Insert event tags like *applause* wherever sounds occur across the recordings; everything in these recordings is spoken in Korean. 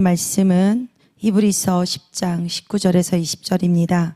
말씀은 히브리서 10장 19절에서 20절입니다.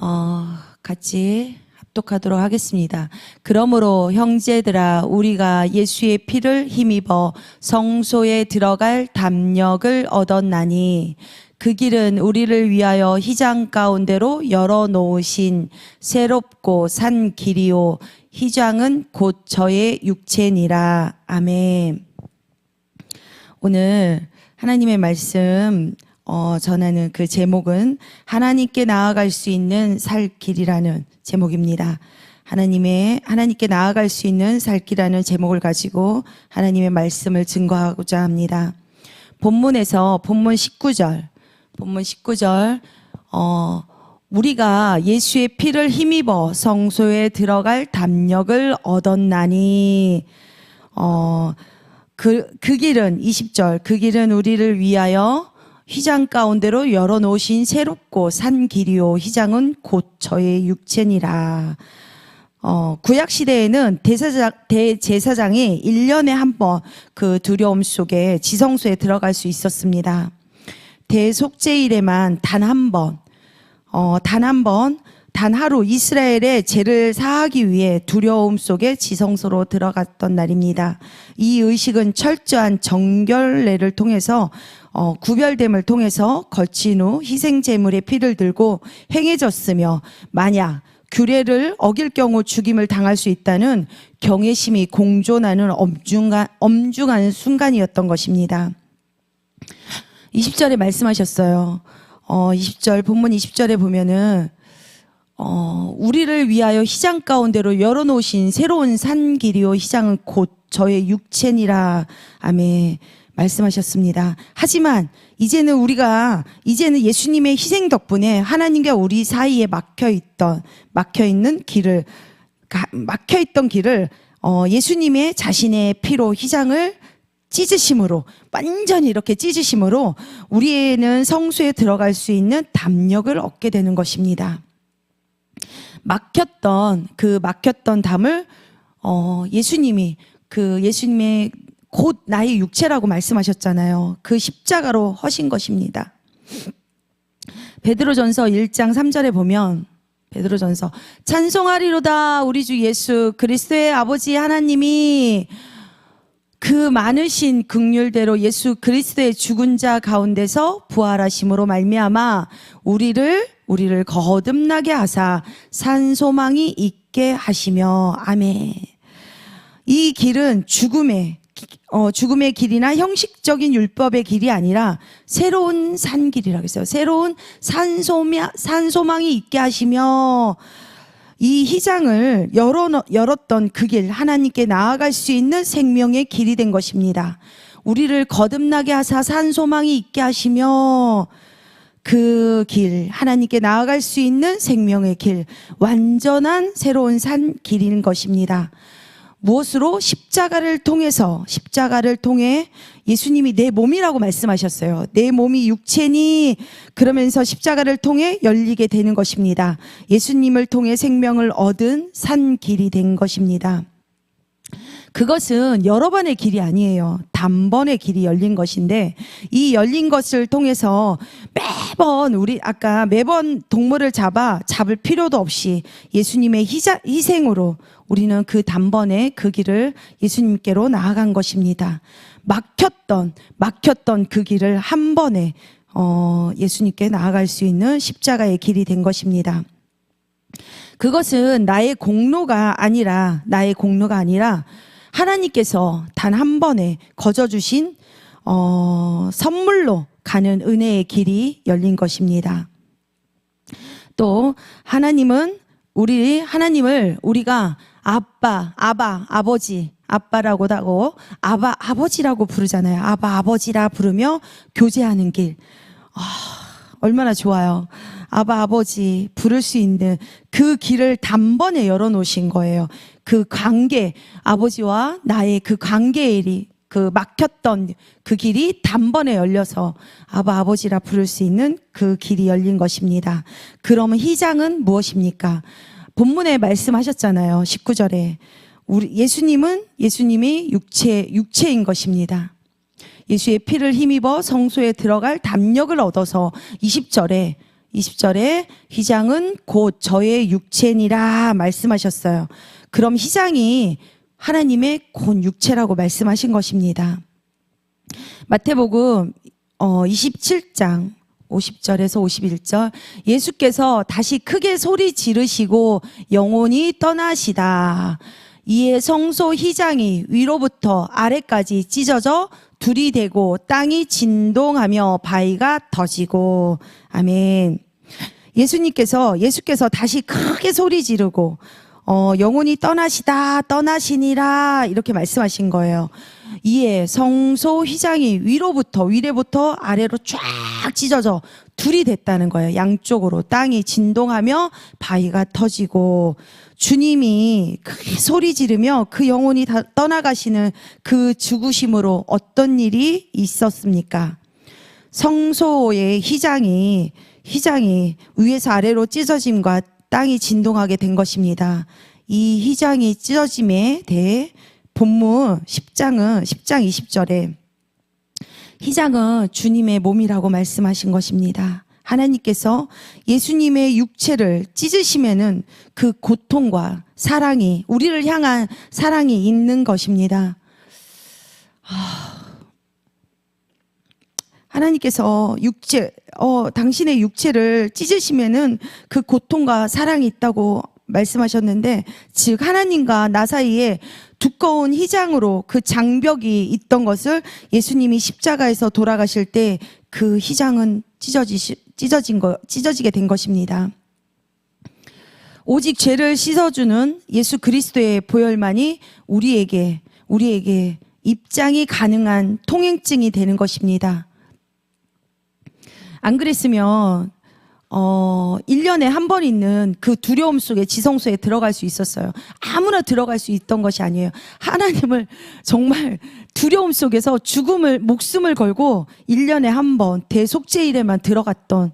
어, 같이 합독하도록 하겠습니다. 그러므로 형제들아 우리가 예수의 피를 힘입어 성소에 들어갈 담력을 얻었나니 그 길은 우리를 위하여 희장 가운데로 열어 놓으신 새롭고 산 길이요 희장은 곧 저의 육체니라 아멘. 오늘 하나님의 말씀 어, 전하는 그 제목은 하나님께 나아갈 수 있는 살 길이라는 제목입니다. 하나님의 하나님께 나아갈 수 있는 살 길이라는 제목을 가지고 하나님의 말씀을 증거하고자 합니다. 본문에서 본문 19절, 본문 19절 어, 우리가 예수의 피를 힘입어 성소에 들어갈 담력을 얻었나니 어, 그, 그 길은 20절 그 길은 우리를 위하여 휘장 가운데로 열어 놓으신 새롭고 산 길이요 휘장은 곧 저의 육체니라. 어, 구약 시대에는 대제사장, 대제사장이 1년에 한 번 그 두려움 속에 지성소에 들어갈 수 있었습니다. 대속죄일에만 단 한 번, 어, 단 한 번, 단 하루 이스라엘의 죄를 사하기 위해 두려움 속에 지성소로 들어갔던 날입니다. 이 의식은 철저한 정결례를 통해서 어, 구별됨을 통해서 거친 후 희생 제물의 피를 들고 행해졌으며 만약 규례를 어길 경우 죽임을 당할 수 있다는 경외심이 공존하는 엄중한, 엄중한 순간이었던 것입니다. 20절에 말씀하셨어요. 어, 20절, 본문 20절에 보면은, 어, 우리를 위하여 희장 가운데로 열어놓으신 새로운 산 길이요. 희장은 곧 저의 육체니라. 아멘. 말씀하셨습니다. 하지만 이제는 우리가 이제는 예수님의 희생 덕분에 하나님과 우리 사이에 막혀 있던 막혀 있는 길을 가- 막혀 있던 길을 어, 예수님의 자신의 피로 희장을 찢으심으로 완전히 이렇게 찢으심으로 우리는 성수에 들어갈 수 있는 담력을 얻게 되는 것입니다. 막혔던 그 막혔던 담을 어, 예수님이 그 예수님의 곧 나의 육체라고 말씀하셨잖아요. 그 십자가로 허신 것입니다. 베드로전서 1장 3절에 보면 베드로전서 찬송하리로다 우리 주 예수 그리스도의 아버지 하나님이 그 많으신 극률대로 예수 그리스도의 죽은 자 가운데서 부활하심으로 말미암아 우리를 우리를 거듭나게 하사 산 소망이 있게 하시며 아멘. 이 길은 죽음의 어, 죽음의 길이나 형식적인 율법의 길이 아니라 새로운 산 길이라고 했어요. 새로운 산소마, 산소망이 있게 하시며 이 희장을 열어, 열었던 그 길, 하나님께 나아갈 수 있는 생명의 길이 된 것입니다. 우리를 거듭나게 하사 산소망이 있게 하시며 그 길, 하나님께 나아갈 수 있는 생명의 길, 완전한 새로운 산 길인 것입니다. 무엇으로 십자가를 통해서 십자가를 통해 예수님이 내 몸이라고 말씀하셨어요. 내 몸이 육체니 그러면서 십자가를 통해 열리게 되는 것입니다. 예수님을 통해 생명을 얻은 산 길이 된 것입니다. 그것은 여러 번의 길이 아니에요. 단번의 길이 열린 것인데 이 열린 것을 통해서 매번 우리 아까 매번 동물을 잡아 잡을 필요도 없이 예수님의 희자, 희생으로 우리는 그 단번에 그 길을 예수님께로 나아간 것입니다. 막혔던 막혔던 그 길을 한 번에 어, 예수님께 나아갈 수 있는 십자가의 길이 된 것입니다. 그것은 나의 공로가 아니라 나의 공로가 아니라 하나님께서 단 한 번에 거저 주신 어, 선물로 가는 은혜의 길이 열린 것입니다. 또 하나님은 우리 하나님을 우리가 아빠, 아바, 아버지, 아빠라고도 하고 아바, 아버지라고 부르잖아요. 아바, 아버지라 부르며 교제하는 길. 아, 얼마나 좋아요. 아바, 아버지 부를 수 있는 그 길을 단번에 열어 놓으신 거예요. 그 관계, 아버지와 나의 그 관계의 일이 그 막혔던 그 길이 단번에 열려서 아바 아버지라 부를 수 있는 그 길이 열린 것입니다. 그러면 희장은 무엇입니까? 본문에 말씀하셨잖아요. 19절에 우리 예수님은 예수님이 육체 육체인 것입니다. 예수의 피를 힘입어 성소에 들어갈 담력을 얻어서 20절에 20절에 휘장은 곧 저의 육체니라 말씀하셨어요. 그럼 휘장이 하나님의 곧 육체라고 말씀하신 것입니다. 마태복음 어 27장 50절에서 51절 예수께서 다시 크게 소리 지르시고 영혼이 떠나시다. 이에 성소 휘장이 위로부터 아래까지 찢어져 둘이 되고 땅이 진동하며 바위가 터지고 아멘. 예수님께서 예수께서 다시 크게 소리 지르고 어 영혼이 떠나시다 떠나시니라 이렇게 말씀하신 거예요. 이에 성소 휘장이 위로부터 위례부터 아래로 쫙 찢어져 둘이 됐다는 거예요. 양쪽으로 땅이 진동하며 바위가 터지고 주님이 크게 소리 지르며 그 영혼이 다 떠나가시는 그 죽으심으로 어떤 일이 있었습니까? 성소의 휘장이 휘장이 위에서 아래로 찢어짐과 땅이 진동하게 된 것입니다. 이 휘장이 찢어짐에 대해 본문 10장은 10장 20절에 휘장은 주님의 몸이라고 말씀하신 것입니다. 하나님께서 예수님의 육체를 찢으시면은 그 고통과 사랑이 우리를 향한 사랑이 있는 것입니다. 하나님께서 육체, 어, 당신의 육체를 찢으시면은 그 고통과 사랑이 있다고 말씀하셨는데, 즉, 하나님과 나 사이에 두꺼운 휘장으로 그 장벽이 있던 것을 예수님이 십자가에서 돌아가실 때그 휘장은 찢어지, 찢어진 거, 찢어지게 된 것입니다. 오직 죄를 씻어주는 예수 그리스도의 보혈만이 우리에게, 우리에게 입장이 가능한 통행증이 되는 것입니다. 안 그랬으면 어 1년에 한 번 있는 그 두려움 속에 지성소에 들어갈 수 있었어요. 아무나 들어갈 수 있던 것이 아니에요. 하나님을 정말 두려움 속에서 죽음을 목숨을 걸고 1년에 한 번 대속죄일에만 들어갔던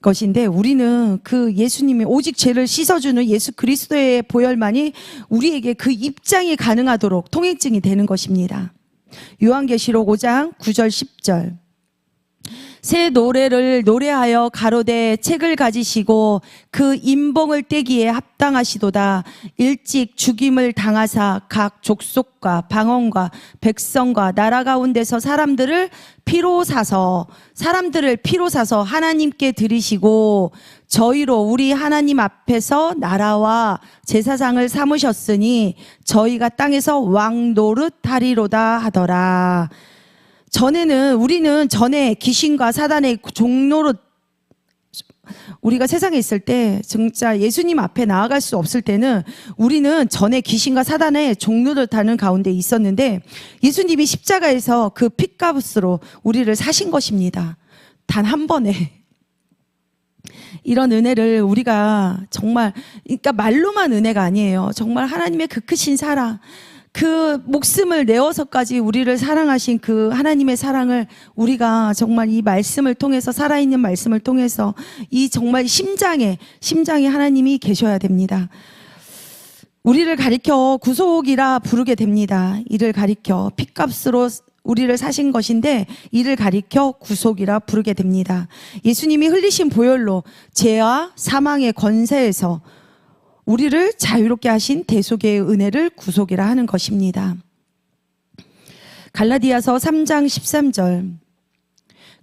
것인데 우리는 그 예수님이 오직 죄를 씻어주는 예수 그리스도의 보혈만이 우리에게 그 입장이 가능하도록 통행증이 되는 것입니다. 요한계시록 5장 9절 10절 새 노래를 노래하여 가로되 책을 가지시고 그 인봉을 떼기에 합당하시도다 일찍 죽임을 당하사 각 족속과 방언과 백성과 나라 가운데서 사람들을 피로 사서 사람들을 피로 사서 하나님께 드리시고 저희로 우리 하나님 앞에서 나라와 제사장을 삼으셨으니 저희가 땅에서 왕 노릇 하리로다 하더라. 전에는 우리는 전에 귀신과 사단의 종로로 우리가 세상에 있을 때 진짜 예수님 앞에 나아갈 수 없을 때는 우리는 전에 귀신과 사단의 종로를 타는 가운데 있었는데 예수님이 십자가에서 그 핏값으로 우리를 사신 것입니다. 단 한 번에 이런 은혜를 우리가 정말 그러니까 말로만 은혜가 아니에요. 정말 하나님의 그 크신 사랑 그 목숨을 내어서까지 우리를 사랑하신 그 하나님의 사랑을 우리가 정말 이 말씀을 통해서 살아있는 말씀을 통해서 이 정말 심장에 심장에 하나님이 계셔야 됩니다. 우리를 가리켜 구속이라 부르게 됩니다. 이를 가리켜 핏값으로 우리를 사신 것인데 이를 가리켜 구속이라 부르게 됩니다. 예수님이 흘리신 보혈로 죄와 사망의 권세에서 우리를 자유롭게 하신 대속의 은혜를 구속이라 하는 것입니다. 갈라디아서 3장 13절.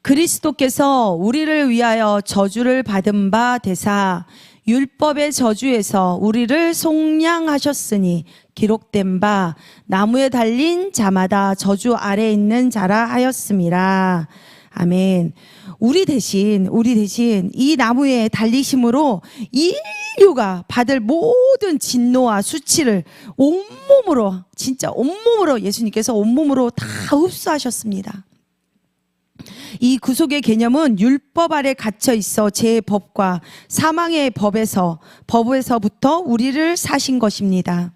그리스도께서 우리를 위하여 저주를 받은 바 되사 율법의 저주에서 우리를 속량하셨으니 기록된 바 나무에 달린 자마다 저주 아래 있는 자라 하였음이라. 아멘. 우리 대신 우리 대신 이 나무에 달리심으로 인류가 받을 모든 진노와 수치를 온몸으로 진짜 온몸으로 예수님께서 온몸으로 다 흡수하셨습니다. 이 구속의 개념은 율법 아래 갇혀 있어 제 법과 사망의 법에서 법에서부터 우리를 사신 것입니다.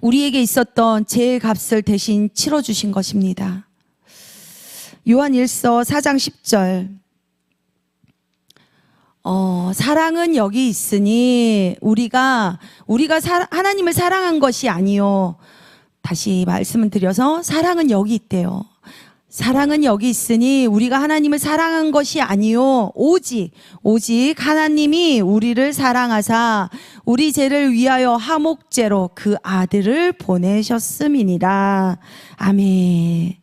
우리에게 있었던 죄의 값을 대신 치러 주신 것입니다. 요한 1서 4장 10절. 어, 사랑은 여기 있으니 우리가 우리가 사, 하나님을 사랑한 것이 아니요. 다시 말씀을 드려서 사랑은 여기 있대요. 사랑은 여기 있으니 우리가 하나님을 사랑한 것이 아니요 오직 오직 하나님이 우리를 사랑하사 우리 죄를 위하여 하목제로 그 아들을 보내셨음이니라 아멘.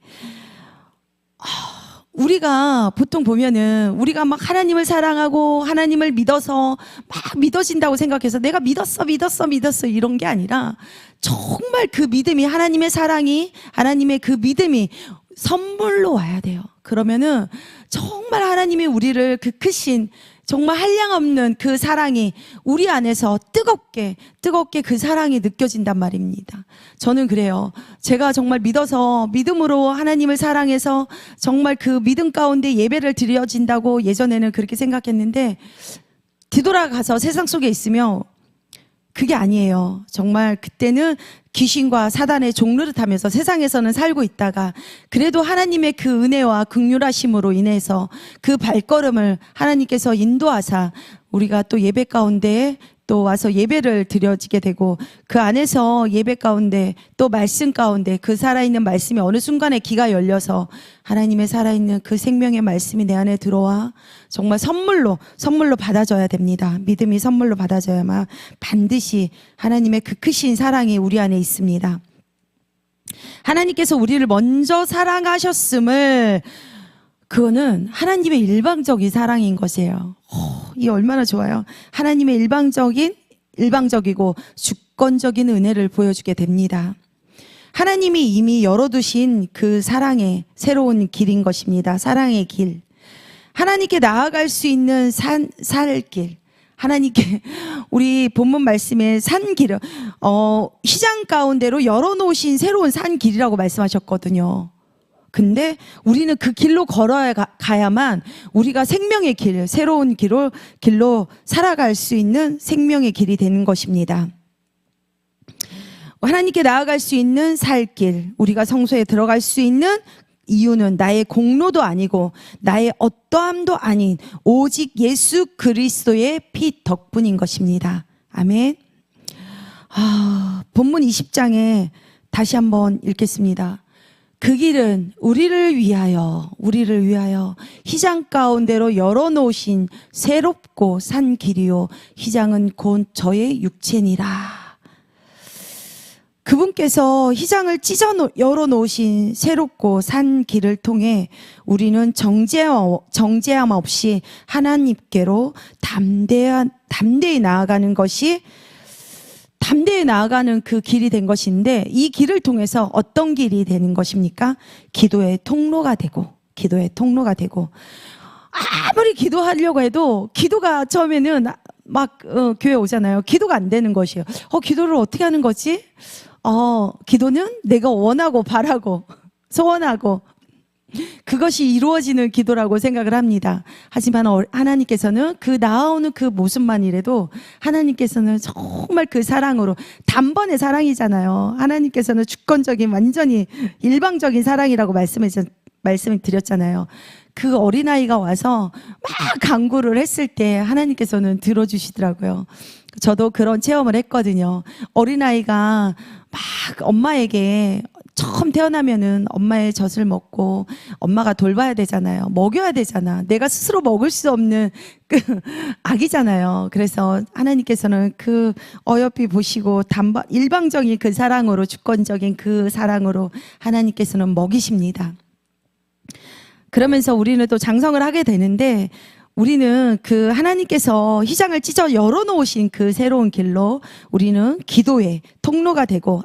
아, 우리가 보통 보면은 우리가 막 하나님을 사랑하고 하나님을 믿어서 막 믿어진다고 생각해서 내가 믿었어 믿었어 믿었어 이런 게 아니라 정말 그 믿음이 하나님의 사랑이 하나님의 그 믿음이 선물로 와야 돼요. 그러면은 정말 하나님이 우리를 그 크신 정말 한량없는 그 사랑이 우리 안에서 뜨겁게 뜨겁게 그 사랑이 느껴진단 말입니다. 저는 그래요. 제가 정말 믿어서 믿음으로 하나님을 사랑해서 정말 그 믿음 가운데 예배를 드려진다고 예전에는 그렇게 생각했는데 뒤돌아가서 세상 속에 있으며 그게 아니에요. 정말 그때는 귀신과 사단의 종로를 타면서 세상에서는 살고 있다가 그래도 하나님의 그 은혜와 극률하심으로 인해서 그 발걸음을 하나님께서 인도하사 우리가 또 예배 가운데 또 와서 예배를 드려지게 되고 그 안에서 예배 가운데 또 말씀 가운데 그 살아있는 말씀이 어느 순간에 귀가 열려서 하나님의 살아있는 그 생명의 말씀이 내 안에 들어와 정말 선물로 선물로 받아줘야 됩니다. 믿음이 선물로 받아져야만 반드시 하나님의 그 크신 사랑이 우리 안에 있습니다. 하나님께서 우리를 먼저 사랑하셨음을 그거는 하나님의 일방적인 사랑인 것이에요. 어, 이 얼마나 좋아요. 하나님의 일방적인 일방적이고 주권적인 은혜를 보여주게 됩니다. 하나님이 이미 열어두신 그 사랑의 새로운 길인 것입니다. 사랑의 길. 하나님께 나아갈 수 있는 산, 살 길. 하나님께 *laughs* 우리 본문 말씀에 산 길을 어 시장 가운데로 열어놓으신 새로운 산 길이라고 말씀하셨거든요. 근데 우리는 그 길로 걸어야 가- 가야만 우리가 생명의 길, 새로운 길로 길로 살아갈 수 있는 생명의 길이 되는 것입니다. 하나님께 나아갈 수 있는 살 길, 우리가 성소에 들어갈 수 있는 이유는 나의 공로도 아니고 나의 어떠함도 아닌 오직 예수 그리스도의 피 덕분인 것입니다. 아멘. 아, 본문 20장에 다시 한번 읽겠습니다. 그 길은 우리를 위하여, 우리를 위하여 희장 가운데로 열어놓으신 새롭고 산 길이요. 희장은 곧 저의 육체니라. 그분께서 희장을 찢어 놓- 열어놓으신 새롭고 산 길을 통해 우리는 정죄함 없이 하나님께로 담대한, 담대히 나아가는 것이 담대히 나아가는 그 길이 된 것인데 이 길을 통해서 어떤 길이 되는 것입니까? 기도의 통로가 되고 기도의 통로가 되고 아무리 기도하려고 해도 기도가 처음에는 막 어, 교회 오잖아요. 기도가 안 되는 것이에요. 어 기도를 어떻게 하는 거지? 어 기도는 내가 원하고 바라고 소원하고 그것이 이루어지는 기도라고 생각을 합니다. 하지만 어- 하나님께서는 그 나아오는 그 모습만이라도 하나님께서는 정말 그 사랑으로 단번의 사랑이잖아요. 하나님께서는 주권적인 완전히 일방적인 사랑이라고 말씀을 말씀을 드렸잖아요. 그 어린아이가 와서 막 강구를 했을 때 하나님께서는 들어주시더라고요. 저도 그런 체험을 했거든요. 어린아이가 막 엄마에게 처음 태어나면은 엄마의 젖을 먹고 엄마가 돌봐야 되잖아요. 먹여야 되잖아. 내가 스스로 먹을 수 없는 그 *laughs* 아기잖아요. 그래서 하나님께서는 그 어여삐 보시고 단번 일방적인 그 사랑으로 주권적인 그 사랑으로 하나님께서는 먹이십니다. 그러면서 우리는 또 장성을 하게 되는데 우리는 그 하나님께서 희장을 찢어 열어놓으신 그 새로운 길로 우리는 기도의 통로가 되고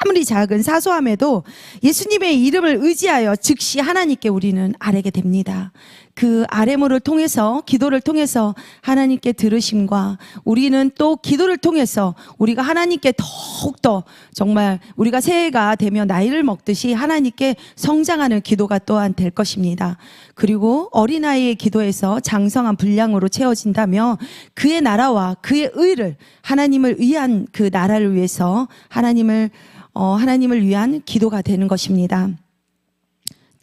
아무리 작은 사소함에도 예수님의 이름을 의지하여 즉시 하나님께 우리는 아뢰게 됩니다. 그 아뢰물을 통해서 기도를 통해서 하나님께 들으심과 우리는 또 기도를 통해서 우리가 하나님께 더욱더 정말 우리가 새해가 되면 나이를 먹듯이 하나님께 성장하는 기도가 또한 될 것입니다. 그리고 어린아이의 기도에서 장성한 분량으로 채워진다며 그의 나라와 그의 의를 하나님을 위한 그 나라를 위해서 하나님을 어, 하나님을 위한 기도가 되는 것입니다.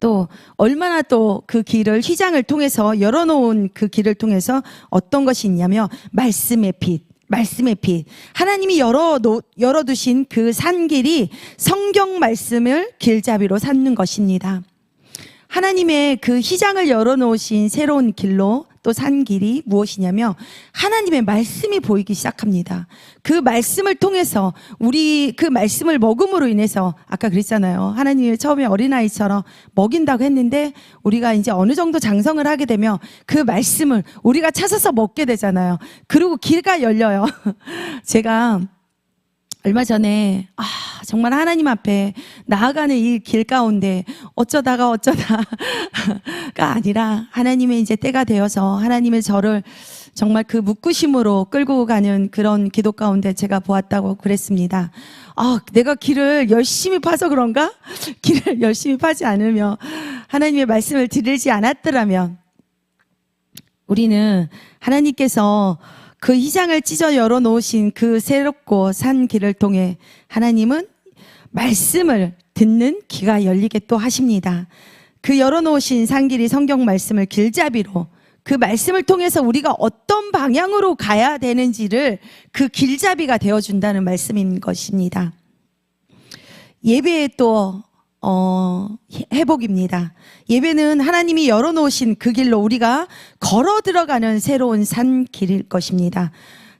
또 얼마나 또 그 길을 휘장을 통해서 열어놓은 그 길을 통해서 어떤 것이 있냐면 말씀의 빛 말씀의 빛. 하나님이 열어 놓, 열어두신 그 산길이 성경 말씀을 길잡이로 삼는 것입니다. 하나님의 그 희장을 열어놓으신 새로운 길로 또 산 길이 무엇이냐면 하나님의 말씀이 보이기 시작합니다. 그 말씀을 통해서 우리 그 말씀을 먹음으로 인해서 아까 그랬잖아요. 하나님이 처음에 어린아이처럼 먹인다고 했는데 우리가 이제 어느 정도 장성을 하게 되면 그 말씀을 우리가 찾아서 먹게 되잖아요. 그리고 길가 열려요. *laughs* 제가 얼마 전에 아 정말 하나님 앞에 나아가는 이 길 가운데 어쩌다가 어쩌다가 아니라 하나님의 이제 때가 되어서 하나님의 저를 정말 그 묶으심으로 끌고 가는 그런 기도 가운데 제가 보았다고 그랬습니다. 아, 내가 길을 열심히 파서 그런가? *laughs* 길을 열심히 파지 않으며 하나님의 말씀을 들으지 않았더라면 우리는 하나님께서 그 희장을 찢어 열어놓으신 그 새롭고 산 길을 통해 하나님은 말씀을 듣는 귀가 열리게 또 하십니다. 그 열어놓으신 산길이 성경 말씀을 길잡이로 그 말씀을 통해서 우리가 어떤 방향으로 가야 되는지를 그 길잡이가 되어준다는 말씀인 것입니다. 예배의 또, 어, 회복입니다. 예배는 하나님이 열어놓으신 그 길로 우리가 걸어 들어가는 새로운 산 길일 것입니다.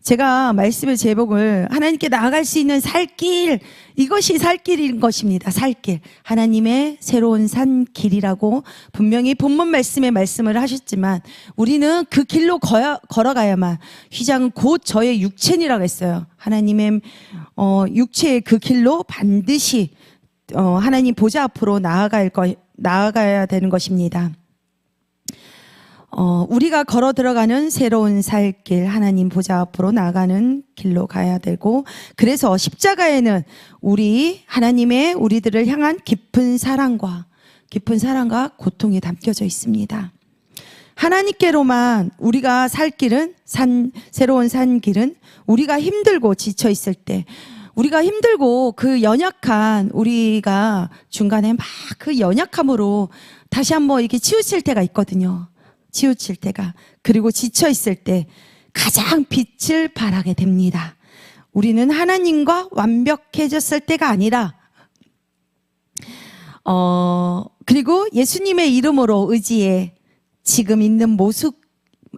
제가 말씀의 제목을 하나님께 나아갈 수 있는 살길, 이것이 살길인 것입니다. 살길. 하나님의 새로운 산길이라고 분명히 본문 말씀에 말씀을 하셨지만 우리는 그 길로 거야, 걸어가야만 휘장은 곧 저의 육체니라고 했어요. 하나님의 어, 육체의 그 길로 반드시 어, 하나님 보좌 앞으로 나아갈 거, 나아가야 되는 것입니다. 어, 우리가 걸어 들어가는 새로운 살길, 하나님 보좌 앞으로 나가는 길로 가야 되고, 그래서 십자가에는 우리, 하나님의 우리들을 향한 깊은 사랑과, 깊은 사랑과 고통이 담겨져 있습니다. 하나님께로만 우리가 살 길은, 산, 새로운 산 길은 우리가 힘들고 지쳐 있을 때, 우리가 힘들고 그 연약한 우리가 중간에 막 그 연약함으로 다시 한번 이렇게 치우칠 때가 있거든요. 치우칠 때가. 그리고 지쳐 있을 때 가장 빛을 발하게 됩니다. 우리는 하나님과 완벽해졌을 때가 아니라, 어, 그리고 예수님의 이름으로 의지해 지금 있는 모습,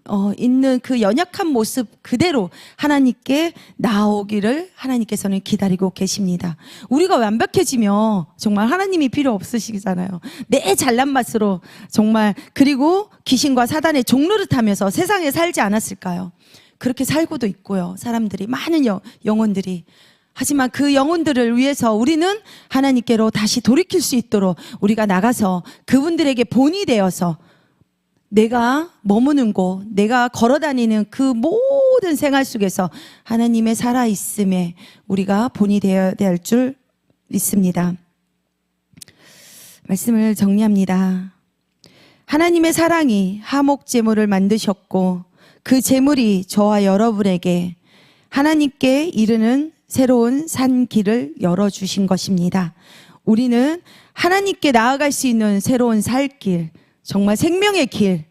어, 있는 그 연약한 모습 그대로 하나님께 나오기를 하나님께서는 기다리고 계십니다. 우리가 완벽해지면 정말 하나님이 필요 없으시잖아요. 내 잘난 맛으로 정말 그리고 귀신과 사단의 종로를 타면서 세상에 살지 않았을까요? 그렇게 살고도 있고요. 사람들이 많은 영, 영혼들이 하지만 그 영혼들을 위해서 우리는 하나님께로 다시 돌이킬 수 있도록 우리가 나가서 그분들에게 본이 되어서 내가 머무는 곳, 내가 걸어 다니는 그 모든 생활 속에서 하나님의 살아있음에 우리가 본이 되어야 될 줄 믿습니다. 말씀을 정리합니다. 하나님의 사랑이 하목 제물을 만드셨고 그 제물이 저와 여러분에게 하나님께 이르는 새로운 산 길을 열어 주신 것입니다. 우리는 하나님께 나아갈 수 있는 새로운 살길, 정말 생명의 길,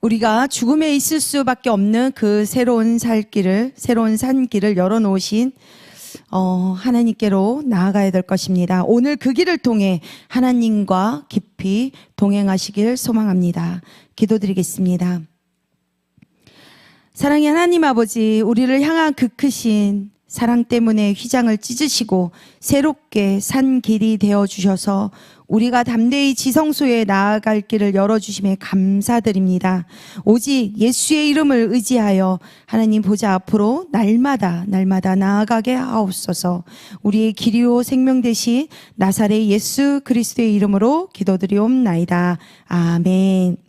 우리가 죽음에 있을 수밖에 없는 그 새로운 살길을, 새로운 산길을 열어놓으신 어, 하나님께로 나아가야 될 것입니다. 오늘 그 길을 통해 하나님과 깊이 동행하시길 소망합니다. 기도드리겠습니다. 사랑의 하나님 아버지, 우리를 향한 그 크신 사랑 때문에 휘장을 찢으시고 새롭게 산 길이 되어 주셔서 우리가 담대히 지성소에 나아갈 길을 열어주심에 감사드립니다. 오직 예수의 이름을 의지하여 하나님 보좌 앞으로 날마다 날마다 나아가게 하옵소서 우리의 길이요 생명 대신 나사렛 예수 그리스도의 이름으로 기도드리옵나이다. 아멘.